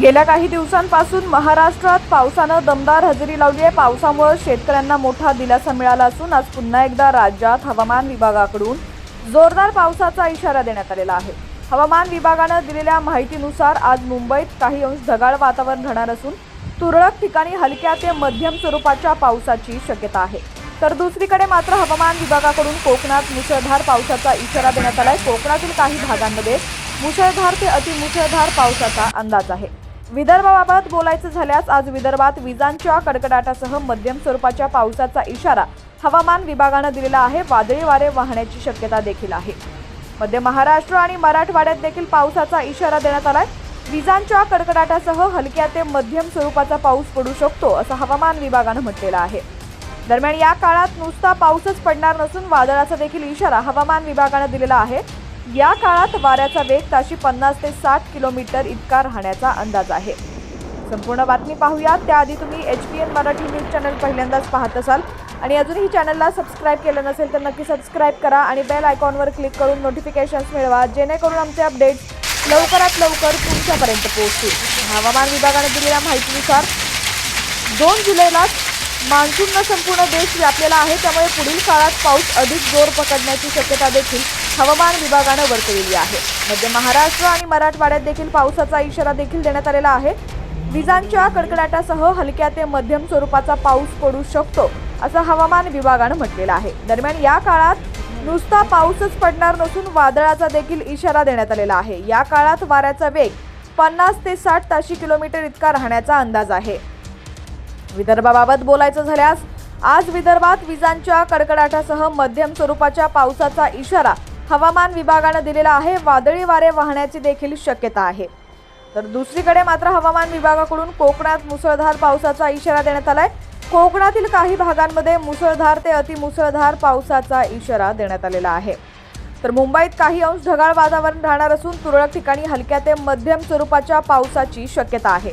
गेल्या काही दिवसांपासून महाराष्ट्रात पावसानं दमदार हजेरी लावली आहे. पावसामुळे शेतकऱ्यांना मोठा दिलासा मिळाला असून आज पुन्हा एकदा राज्यात हवामान विभागाकडून जोरदार पावसाचा इशारा देण्यात आलेला आहे. हवामान विभागानं दिलेल्या माहितीनुसार आज मुंबईत काही अंश ढगाळ वातावरण राहणार असून तुरळक ठिकाणी हलक्या ते मध्यम स्वरूपाच्या पावसाची शक्यता आहे. तर दुसरीकडे मात्र हवामान विभागाकडून कोकणात मुसळधार पावसाचा इशारा देण्यात आलाय. कोकणातील काही भागांमध्ये मुसळधार ते अतिमुसळधार पावसाचा अंदाज आहे. विदर्भाबाबत बोलायचं झाल्यास आज विदर्भात विजांच्या कडकडाटासह मध्यम स्वरूपाच्या पावसाचा इशारा हवामान विभागानं दिलेला आहे. वादळी वारे वाहण्याची शक्यता देखील आहे. मध्य महाराष्ट्र आणि मराठवाड्यात देखील पावसाचा इशारा देण्यात आलाय. विजांच्या कडकडाटासह हलक्या ते मध्यम स्वरूपाचा पाऊस पडू शकतो असं हवामान विभागानं म्हटलेलं आहे. दरम्यान या काळात नुसता पाऊसच पडणार नसून वादळाचा देखील इशारा हवामान विभागानं दिलेला आहे. या काळात वाऱ्याचा वेग ताशी पन्नास ते साठ किलोमीटर इतका राहण्याचा अंदाज आहे. संपूर्ण बातमी पाहूया त्याआधी तुम्ही H P N Marathi news channel पहिल्यांदाच पाहत असाल. आणि अजूनही चॅनलला सबस्क्राईब केलं नसेल तर नक्की सबस्क्राईब करा आणि बेल आयकॉनवर क्लिक करून नोटिफिकेशन्स मिळवा जेणेकरून आमचे अपडेट्स लवकरात लवकर तुमच्यापर्यंत पोहोचतील. हवामान विभागाने दिलेल्या माहितीनुसार दोन जुलैला मान्सूननं संपूर्ण देश व्यापलेला आहे त्यामुळे पुढील काळात पाऊस अधिक जोर पकडण्याची शक्यता देखील हवामान विभागानं वर्तविली आहे. मध्य महाराष्ट्र आणि मराठवाड्यात देखील पावसाचा इशारा देखील देण्यात आलेला आहे. विजांच्या कडकडाटासह हलक्या ते मध्यम स्वरूपाचा पाऊस पडू शकतो असं हवामान विभागानं म्हटलेलं आहे. दरम्यान या काळात नुसता पाऊसच पडणार नसून वादळाचा देखील इशारा देण्यात आलेला आहे. या काळात वाऱ्याचा वेग पन्नास ते साठ ताशी किलोमीटर इतका राहण्याचा अंदाज आहे. विदर्भाबाबत बोलायचं झाल्यास आज विदर्भात विजांच्या कडकडाटासह मध्यम स्वरूपाच्या पावसाचा इशारा हवामान विभागानं दिलेला आहे. वादळी वारे वाहण्याची देखील शक्यता आहे. तर दुसरीकडे मात्र हवामान विभागाकडून कोकणात मुसळधार पावसाचा इशारा देण्यात आलाय. कोकणातील काही भागांमध्ये मुसळधार ते अतिमुसळधार पावसाचा इशारा देण्यात आलेला आहे. तर मुंबईत काही अंश ढगाळ वातावरण राहणार असून तुरळक ठिकाणी हलक्या ते मध्यम स्वरूपाच्या पावसाची शक्यता आहे.